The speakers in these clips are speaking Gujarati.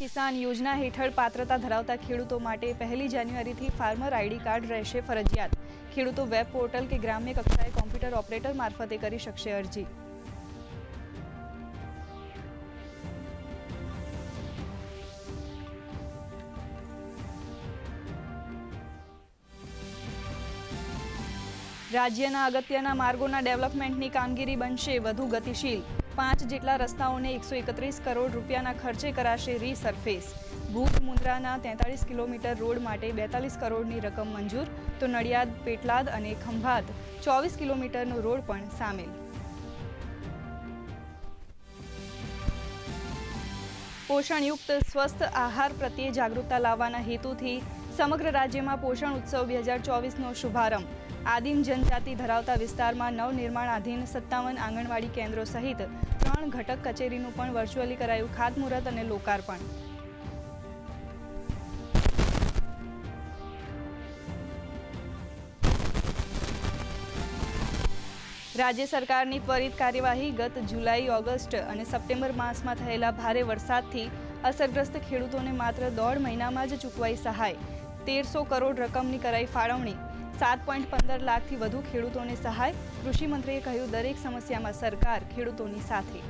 કિસાન યોજના હેઠળ પાત્રતા ધરાવતા ખેડૂતો માટે પહેલી જાન્યુઆરીથી ફાર્મર આઈડી કાર્ડ રહેશે ફરજિયાત. ખેડૂતો વેબ પોર્ટલ કે ગ્રામ્ય કક્ષાએ કોમ્પ્યુટર ઓપરેટર મારફતે કરી શકશે અરજી. રાજ્યના અગત્યના માર્ગોના ડેવલપમેન્ટની કામગીરી બનશે વધુ ગતિશીલ. પાંચ જેટલા રસ્તાઓને એકસો એકત્રીસ કરોડ રૂપિયાના ખર્ચે કરાશે રીસરફેસ ભૂત મુન્દ્રાના તેતાળીસ કિલોમીટર રોડ માટે બેતાલીસ કરોડની રકમ મંજૂર. તો નડિયાદ, પેટલાદ અને ખંભાત ચોવીસ કિલોમીટરનો રોડ પણ સામેલ. પોષણયુક્ત સ્વસ્થ આહાર પ્રત્યે જાગૃતતા લાવવાના હેતુથી સમગ્ર રાજ્યમાં પોષણ ઉત્સવ બે હજાર ચોવીસનો શુભારંભ. આદિમ જનજાતિ ધરાવતા વિસ્તારમાં નવનિર્માણાધીન સત્તાવન આંગણવાડી કેન્દ્રો સહિત ત્રણ ઘટક કચેરીનું પણ વર્ચ્યુઅલી કરાયું ખાતમુહૂર્ત અને લોકાર્પણ. રાજ્ય સરકારની ત્વરિત કાર્યવાહી ગત જુલાઈ, ઓગસ્ટ અને સપ્ટેમ્બર માસમાં થયેલા ભારે વરસાદથી અસરગ્રસ્ત ખેડૂતોને માત્ર દોઢ મહિનામાં જ ચૂકવાઈ સહાય. તેરસો કરોડ રકમની કરાઈ ફાળવણી. સાત પોઈન્ટ પંદર લાખથી વધુ ખેડૂતોને સહાય. કૃષિમંત્રીએ કહ્યું, દરેક સમસ્યામાં સરકાર ખેડૂતોની સાથે.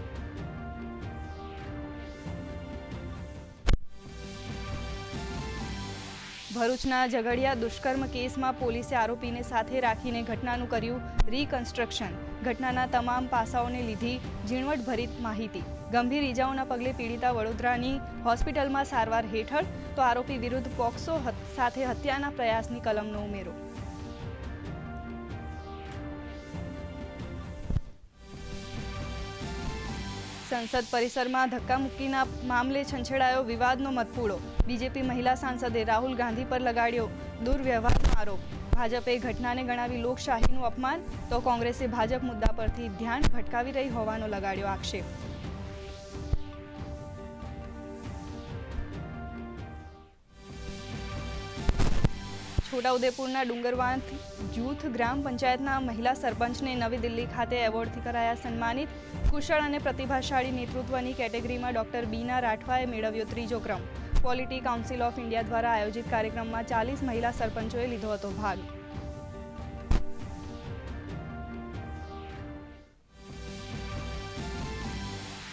ભરૂચના ઝઘડિયા દુષ્કર્મ કેસમાં પોલીસે આરોપીને સાથે રાખીને ઘટનાનું કર્યું રીકન્સ્ટ્રક્શન. ઘટનાના તમામ પાસાઓને લીધી ઝીણવટભરીત માહિતી. ગંભીર ઇજાઓના પગલે પીડિતા વડોદરાની હોસ્પિટલમાં સારવાર હેઠળ, તો આરોપી વિરુદ્ધ પોક્સો સાથે હત્યાના પ્રયાસની કલમનો ઉમેરો. સંસદ પરિસરમાં ધક્કામુક્કીના મામલે છંછેડાયો વિવાદનો મતપૂડો બીજેપી મહિલા સાંસદે રાહુલ ગાંધી પર લગાડ્યો દુર્વ્યવહારનો આરોપ. ભાજપે ઘટનાને ગણાવી લોકશાહીનું અપમાન? તો કોંગ્રેસે ભાજપ મુદ્દા પરથી ધ્યાન ભટકાવી રહી હોવાનો લગાડ્યો આક્ષેપ. છોટાઉદેપુરના ડુંગરવાંત જૂથ ગ્રામ પંચાયતના મહિલા સરપંચને નવી દિલ્હી ખાતે એવોર્ડથી કરાયા સન્માનિત. કુશળ અને પ્રતિભાશાળી નેતૃત્વની કેટેગરીમાં ડોક્ટર બીના રાઠવાએ મેળવ્યો ત્રીજો ક્રમ. ક્વોલિટી કાઉન્સિલ ઓફ ઇન્ડિયા દ્વારા આયોજિત કાર્યક્રમમાં ચાલીસ મહિલા સરપંચોએ લીધો હતો ભાગ.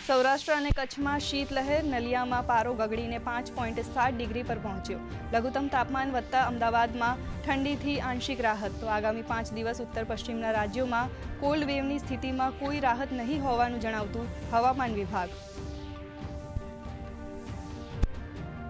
સૌરાષ્ટ્ર અને કચ્છમાં શીતલહેર, નલિયામાં પારો ગગડીને પાંચ પોઈન્ટ સાત ડિગ્રી પર પહોંચ્યો. લઘુત્તમ તાપમાન વધતા અમદાવાદમાં ઠંડીથી આંશિક રાહત. તો આગામી પાંચ દિવસ ઉત્તર પશ્ચિમના રાજ્યોમાં કોલ્ડ વેવની સ્થિતિમાં કોઈ રાહત નહીં હોવાનું જણાવતું હવામાન વિભાગ.